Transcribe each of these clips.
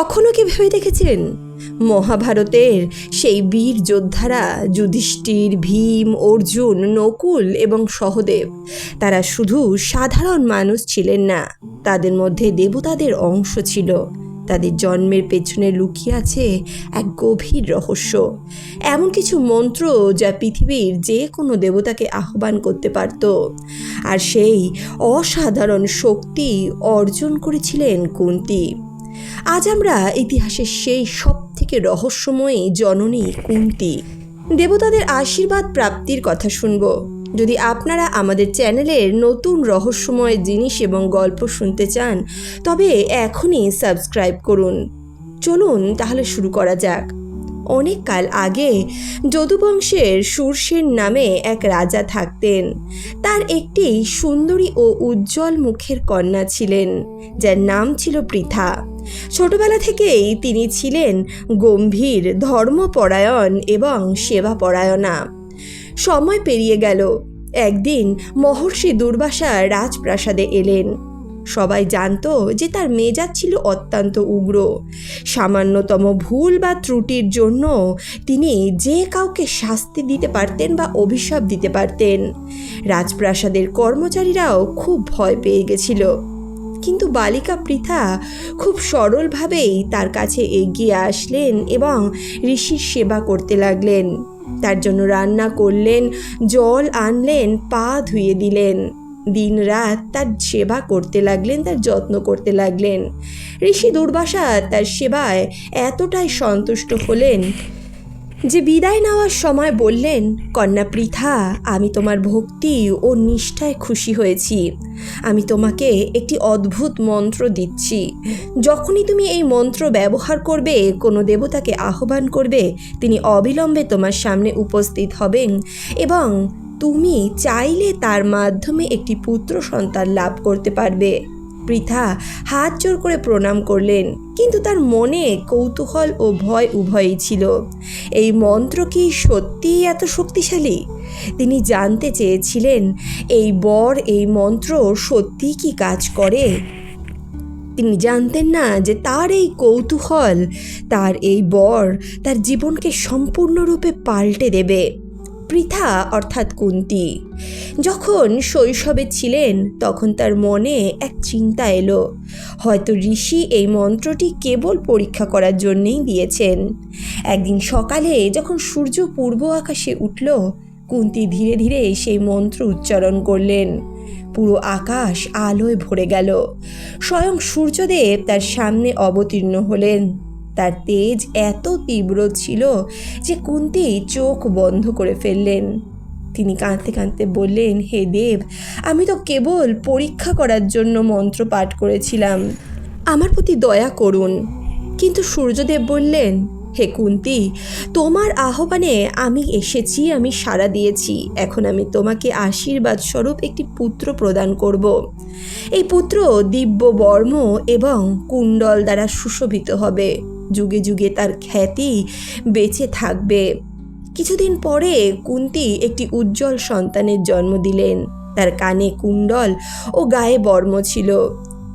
কখনো কি ভেবে দেখেছেন মহাভারতের সেই বীর যোদ্ধারা যুধিষ্ঠির, ভীম, অর্জুন, নকুল এবং সহদেব, তারা শুধু সাধারণ মানুষ ছিলেন না, তাদের মধ্যে দেবতাদের অংশ ছিল। তাদের জন্মের পেছনে লুকিয়ে আছে এক গভীর রহস্য। এমন কিছু মন্ত্র যা পৃথিবীর যে কোনো দেবতাকে আহ্বান করতে পারত। আর সেই অসাধারণ শক্তি অর্জন করেছিলেন কুন্তি। আজ আমরা ইতিহাসের সেই সব থেকে রহস্যময়ী জননী কুন্তি, দেবতাদের আশীর্বাদ প্রাপ্তির কথা শুনব। যদি আপনারা আমাদের চ্যানেলের নতুন রহস্যময় জিনিস এবং গল্প শুনতে চান, তবে এখনই সাবস্ক্রাইব করুন। চলুন তাহলে শুরু করা যাক। অনেক কাল আগে যদুবংশের সুরসেন নামে এক রাজা থাকতেন। তার একটি সুন্দরী ও উজ্জ্বল মুখের কন্যা ছিলেন, যার নাম ছিল পৃথা। ছোটবেলা থেকেই তিনি ছিলেন গম্ভীর, ধর্মপরায়ণ এবং সেবাপরায়ণা। সময় পেরিয়ে গেল। একদিন মহর্ষি দুর্বাসা রাজপ্রাসাদে এলেন। সবাই জানতো যে তার মেজাজ ছিল অত্যন্ত উগ্র। সামান্যতম ভুল বা ত্রুটির জন্য তিনি যে কাউকে শাস্তি দিতে পারতেন বা অভিশাপ দিতে পারতেন। রাজপ্রাসাদের কর্মচারীরাও খুব ভয় পেয়ে গেছিল। কিন্তু বালিকা পৃথা খুব সরলভাবেই তার কাছে এগিয়ে আসলেন এবং ঋষির সেবা করতে লাগলেন। তার জন্য রান্না করলেন, জল আনলেন, পা ধুয়ে দিলেন। দিন রাত তার সেবা করতে লাগলেন, তার যত্ন করতে লাগলেন। ঋষি দুর্বাসা তার সেবায় এতটাই সন্তুষ্ট হলেন যে বিদায় নেওয়ার সময় বললেন, কন্যা পৃথা, আমি তোমার ভক্তি ও নিষ্ঠায় খুশি হয়েছি। আমি তোমাকে একটি অদ্ভুত মন্ত্র দিচ্ছি। যখনই তুমি এই মন্ত্র ব্যবহার করবে, কোনো দেবতাকে আহ্বান করবে, তিনি অবিলম্বে তোমার সামনে উপস্থিত হবেন এবং তুমি চাইলে তার মাধ্যমে একটি পুত্র সন্তান লাভ করতে পারবে। পৃথা হাত জোর করে প্রণাম করলেন, কিন্তু তার মনে কৌতূহল ও ভয় উভয়ই ছিল। এই মন্ত্র কি সত্যিই এত শক্তিশালী? তিনি জানতে চেয়েছিলেন, এই বর এই মন্ত্র সত্যিই কি কাজ করে? তিনি জানতেন না যে তার এই কৌতূহল, তার এই বর তার জীবনকে সম্পূর্ণরূপে পাল্টে দেবে। পৃথা অর্থাৎ কুন্তি। যখন শৈশবে ছিলেন, তখন তার মনে এক চিন্তা এলো। হয়তো ঋষি এই মন্ত্রটি কেবল পরীক্ষা করার জন্যেই দিয়েছেন। একদিন সকালে যখন সূর্য পূর্ব আকাশে উঠল, কুন্তি ধীরে ধীরে সেই মন্ত্র উচ্চারণ করলেন। পুরো আকাশ আলোয় ভরে গেল। স্বয়ং সূর্যদেব তার সামনে অবতীর্ণ হলেন। তার তেজ এত তীব্র ছিল যে কুন্তি চোখ বন্ধ করে ফেললেন। তিনি কাঁদতে কাঁদতে বললেন, হে দেব, আমি তো কেবল পরীক্ষা করার জন্য মন্ত্র পাঠ করেছিলাম। আমার প্রতি দয়া করুন। কিন্তু সূর্যদেব বললেন, হে কুন্তি, তোমার আহ্বানে আমি এসেছি, আমি সাড়া দিয়েছি। এখন আমি তোমাকে আশীর্বাদ স্বরূপ একটি পুত্র প্রদান করব। এই পুত্র দিব্য বর্ম এবং কুণ্ডল দ্বারা সুশোভিত হবে। যুগে যুগে তার খ্যাতি বেঁচে থাকবে। কিছুদিন পরে কুন্তি একটি উজ্জ্বল সন্তানের জন্ম দিলেন। তার কানে কুণ্ডল ও গায়ে বর্ম ছিল।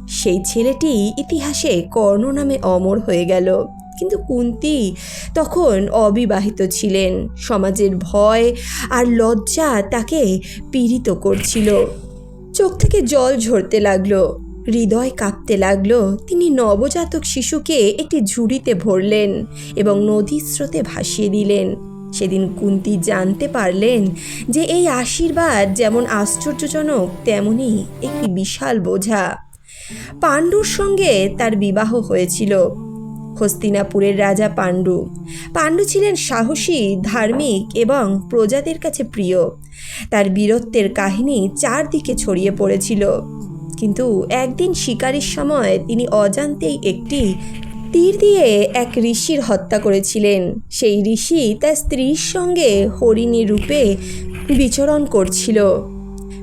সেই ছেলেটি ইতিহাসে কর্ণ নামে অমর হয়ে গেল। কিন্তু কুন্তি তখন অবিবাহিত ছিলেন। সমাজের ভয় আর লজ্জা তাকে পীড়িত করছিল। চোখ থেকে জল ঝরতে লাগল। হৃদয় কাঁপতে লাগল। তিনি নবজাতক শিশুকে একটি ঝুড়িতে ভরলেন এবং নদীর স্রোতে ভাসিয়ে দিলেন। সেদিন কুন্তি জানতে পারলেন যে এই আশীর্বাদ যেমন আশ্চর্যজনক, তেমনি একটি বিশাল বোঝা। পাণ্ডুর সঙ্গে তার বিবাহ হয়েছিল। হস্তিনাপুরের রাজা পাণ্ডু। পাণ্ডু ছিলেন সাহসী, ধার্মিক এবং প্রজাদের কাছে প্রিয়। তার বীরত্বের কাহিনী চারদিকে ছড়িয়ে পড়েছিল। কিন্তু একদিন শিকারির সময় তিনি অজান্তেই একটি তীর দিয়ে এক ঋষির হত্যা করেছিলেন। সেই ঋষি তার স্ত্রীর সঙ্গে হরিণী রূপে বিচরণ করছিল।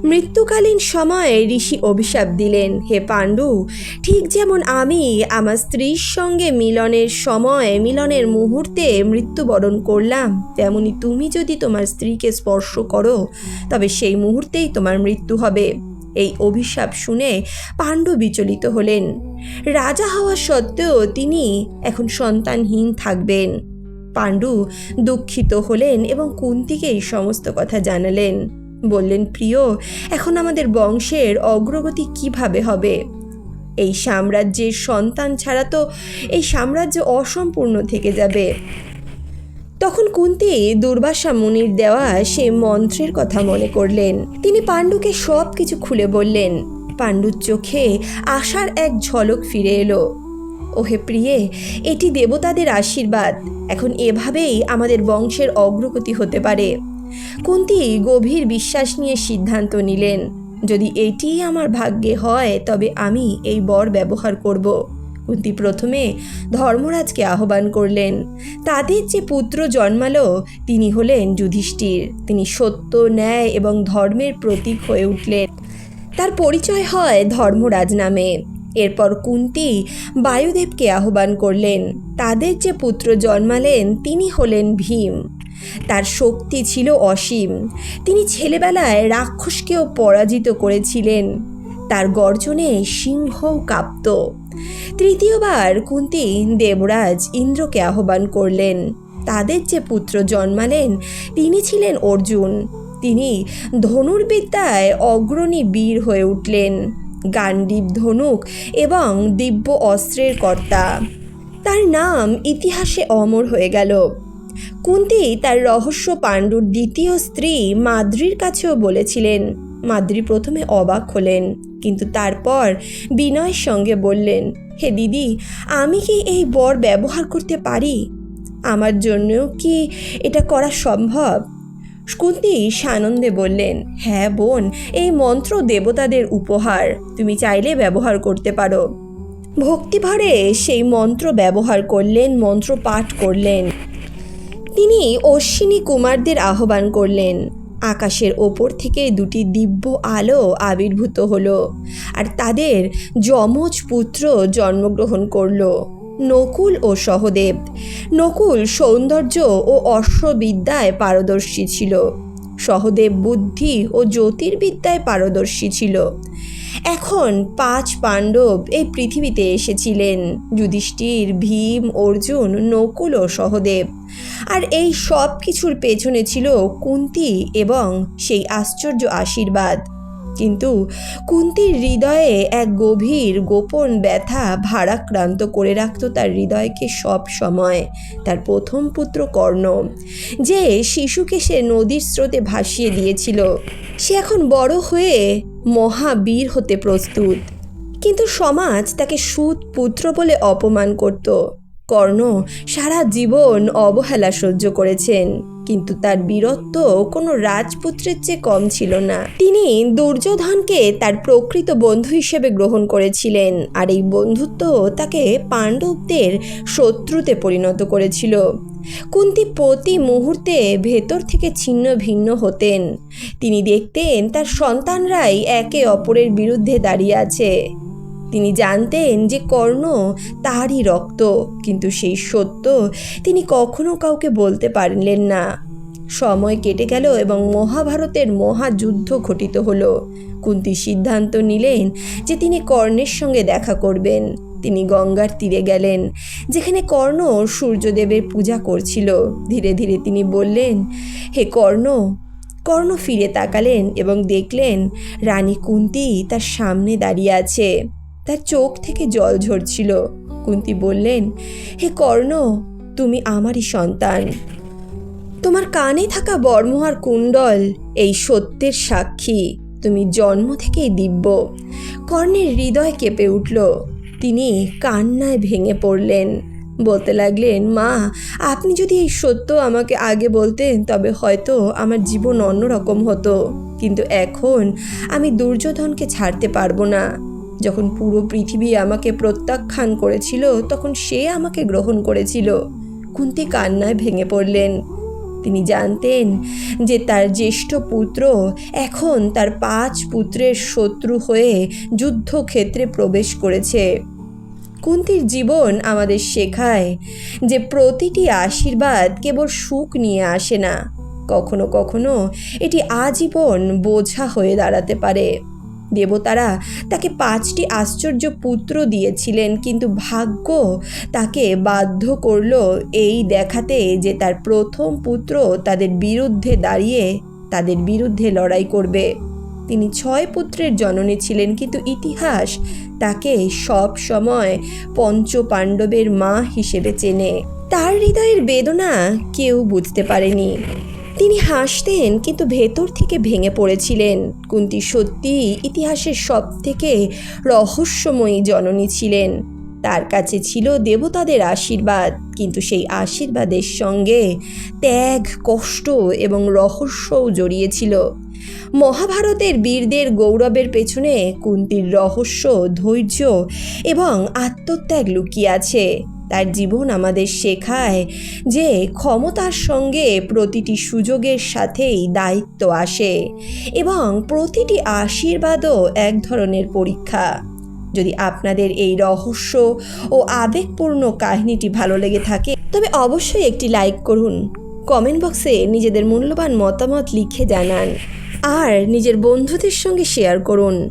মৃত্যুকালীন সময়ে ঋষি অভিশাপ দিলেন, হে পাণ্ডু, ঠিক যেমন আমি আমার স্ত্রীর সঙ্গে মিলনের সময় মিলনের মুহূর্তে মৃত্যুবরণ করলাম, তেমনি তুমি যদি তোমার স্ত্রীকে স্পর্শ করো, তবে সেই মুহূর্তেই তোমার মৃত্যু হবে। এই অভিশাপ শুনে পাণ্ডু বিচলিত হলেন। রাজা হওয়া সত্ত্বেও তিনি এখন সন্তানহীন থাকবেন। পাণ্ডু দুঃখিত হলেন এবং কুন্তিকে এই সমস্ত কথা জানালেন। বললেন, প্রিয়, এখন আমাদের বংশের অগ্রগতি কীভাবে হবে? এই সাম্রাজ্যের সন্তান ছাড়া তো এই সাম্রাজ্য অসম্পূর্ণ থেকে যাবে। তখন কুন্তি দুর্বাসা মুনির দেওয়া সে মন্ত্রের কথা মনে করলেন। তিনি পাণ্ডুকে সব কিছু খুলে বললেন। পাণ্ডুর চোখে আশার এক ঝলক ফিরে এলো। ওহে প্রিয়ে, এটি দেবতাদের আশীর্বাদ। এখন এভাবেই আমাদের বংশের অগ্রগতি হতে পারে। কুন্তি গভীর বিশ্বাস নিয়ে সিদ্ধান্ত নিলেন। যদি এটিই আমার ভাগ্যে হয়, তবে আমি এই বর ব্যবহার করব। কুন্তি প্রথমে ধর্মরাজকে আহ্বান করলেন। তাদের যে পুত্র জন্মালো, তিনি হলেন যুধিষ্ঠির। তিনি সত্য, ন্যায় এবং ধর্মের প্রতীক হয়ে উঠলেন। তার পরিচয় হয় ধর্মরাজ নামে। এরপর কুন্তি বায়ুদেবকে আহ্বান করলেন। তাদের যে পুত্র জন্মালেন, তিনি হলেন ভীম। তার শক্তি ছিল অসীম। তিনি ছেলেবেলায় রাক্ষসকেও পরাজিত করেছিলেন। তার গর্জনে সিংহও কাঁপত। তৃতীয়বার কুন্তি দেবরাজ ইন্দ্রকে আহ্বান করলেন। তাদের যে পুত্র জন্মালেন, তিনি ছিলেন অর্জুন। তিনি ধনুর্বিদ্যায় অগ্রণী বীর হয়ে উঠলেন গান্ডীব ধনুক এবং দিব্য অস্ত্রের কর্তা। তার নাম ইতিহাসে অমর হয়ে গেল। কুন্তি তার রহস্য পাণ্ডুর দ্বিতীয় স্ত্রী মাদ্রির কাছেও বলেছিলেন। মাদ্রি প্রথমে অবাক হলেন। কিন্তু তারপর বিনয়ের সঙ্গে বললেন, হে দিদি, আমি কি এই বর ব্যবহার করতে পারি? আমার জন্যও কি এটা করা সম্ভব? কুন্তি সানন্দে বললেন হ্যাঁ বোন, এই মন্ত্র দেবতাদের উপহার, তুমি চাইলে ব্যবহার করতে পারো। ভক্তিভরে সেই মন্ত্র ব্যবহার করলেন মন্ত্র পাঠ করলেন। তিনি অশ্বিনী কুমারদের আহ্বান করলেন আকাশের ওপর থেকে দুটি দিব্য আলো আবির্ভূত হলো আর তাদের যমজ পুত্র জন্মগ্রহণ করল, নকুল ও সহদেব। নকুল সৌন্দর্য ও অশ্ববিদ্যায় পারদর্শী ছিল। সহদেব বুদ্ধি ও জ্যোতির্বিদ্যায় পারদর্শী ছিল। এখন পাঁচ পাণ্ডব এই পৃথিবীতে এসেছিলেন। যুধিষ্ঠির, ভীম, অর্জুন, নকুল ও সহদেব। আর এই সব কিছুর পেছনে ছিল কুন্তি এবং সেই আশ্চর্য আশীর্বাদ। কিন্তু কুন্তির হৃদয়ে এক গভীর গোপন ব্যথা ভারাক্রান্ত করে রাখত তার হৃদয়কে সব সময়, তার প্রথম পুত্র কর্ণ, যে শিশুকে সে নদীর স্রোতে ভাসিয়ে দিয়েছিল। সে এখন বড় হয়ে মহাবীর হতে প্রস্তুত। কিন্তু সমাজ তাকে সুত পুত্র বলে অপমান করত। কর্ণ সারা জীবন অবহেলা সহ্য করেছেন। কিন্তু তার বীরত্ব কোনো রাজপুত্রের চেয়ে কম ছিল না। তিনি দুর্যোধনকে তার প্রকৃত বন্ধু হিসেবে গ্রহণ করেছিলেন আর এই বন্ধুত্ব তাকে পাণ্ডবদের শত্রুতে পরিণত করেছিল। কুন্তি প্রতি মুহূর্তে ভেতর থেকে ছিন্ন ভিন্ন হতেন। তিনি দেখতেন তার সন্তানরাই একে অপরের বিরুদ্ধে দাঁড়িয়ে আছে। তিনি জানতেন যে কর্ণ তারই রক্ত, কিন্তু সেই সত্য তিনি কখনো কাউকে বলতে পারলেন না। সময় কেটে গেল এবং মহাভারতের মহাযুদ্ধ ঘটিত হলো। কুন্তি সিদ্ধান্ত নিলেন যে তিনি কর্ণের সঙ্গে দেখা করবেন। তিনি গঙ্গার তীরে গেলেন, যেখানে কর্ণ সূর্যদেবের পূজা করছিল। ধীরে ধীরে তিনি বললেন, হে কর্ণ কর্ণ ফিরে তাকালেন এবং দেখলেন রানী কুন্তি তার সামনে দাঁড়িয়ে আছে। তার চোখ থেকে জল ঝরছিল। কুন্তি বললেন, হে কর্ণ, তুমি আমারই সন্তান। তোমার কানে থাকা বর্মহার কুণ্ডল, এই সত্যের সাক্ষী। তুমি জন্ম থেকেই দিব্য। কর্ণের হৃদয় কেঁপে উঠল। তিনি কান্নায় ভেঙে পড়লেন। বলতে লাগলেন, মা, আপনি যদি এই সত্য আমাকে আগে বলতেন, তবে হয়তো আমার জীবন অন্যরকম হতো। কিন্তু এখন আমি দুর্যোধনকে ছাড়তে পারব না। যখন পুরো পৃথিবী আমাকে প্রত্যাখ্যান করেছিল, তখন সে আমাকে গ্রহণ করেছিল। কুন্তি কান্নায় ভেঙে পড়লেন। তিনি জানতেন যে তার জ্যেষ্ঠ পুত্র এখন তার পাঁচ পুত্রের শত্রু হয়ে যুদ্ধক্ষেত্রে প্রবেশ করেছে। কুন্তির জীবন আমাদের শেখায় যে প্রতিটি আশীর্বাদ কেবল সুখ নিয়ে আসে না। কখনো কখনো এটি আজীবন বোঝা হয়ে দাঁড়াতে পারে। দেবতারা তাকে পাঁচটি আশ্চর্য পুত্র দিয়েছিলেন, কিন্তু ভাগ্য তাকে বাধ্য করল এই দেখাতে যে তার প্রথম পুত্র তাদের বিরুদ্ধে দাঁড়িয়ে তাদের বিরুদ্ধে লড়াই করবে। তিনি ছয় পুত্রের জননী ছিলেন, কিন্তু ইতিহাস তাকে সব সময় পঞ্চ পাণ্ডবের মা হিসেবে চেনে। তার হৃদয়ের বেদনা কেউ বুঝতে পারেনি। তিনি হাসতেন, কিন্তু ভেতর থেকে ভেঙে পড়েছিলেন। কুন্তি সত্যি ইতিহাসের সব থেকে রহস্যময়ী জননী ছিলেন। তার কাছে ছিল দেবতাদের আশীর্বাদ, কিন্তু সেই আশীর্বাদের সঙ্গে ত্যাগ, কষ্ট এবং রহস্যও জড়িয়েছিল। মহাভারতের বীরদের গৌরবের পেছনে কুন্তির রহস্য, ধৈর্য এবং আত্মত্যাগ লুকিয়ে আছে। তার জীবন আমাদের শেখায় যে ক্ষমতার সঙ্গে প্রতিটি সুযোগের সাথেই দায়িত্ব আসে এবং প্রতিটি আশীর্বাদও এক ধরনের পরীক্ষা। যদি আপনাদের এই রহস্য ও আবেগপূর্ণ কাহিনীটি ভালো লেগে থাকে, তবে অবশ্যই একটি লাইক করুন। কমেন্ট বক্সে নিজেদের মূল্যবান মতামত লিখে জানান। আর নিজের বন্ধুদের সঙ্গে শেয়ার করুন।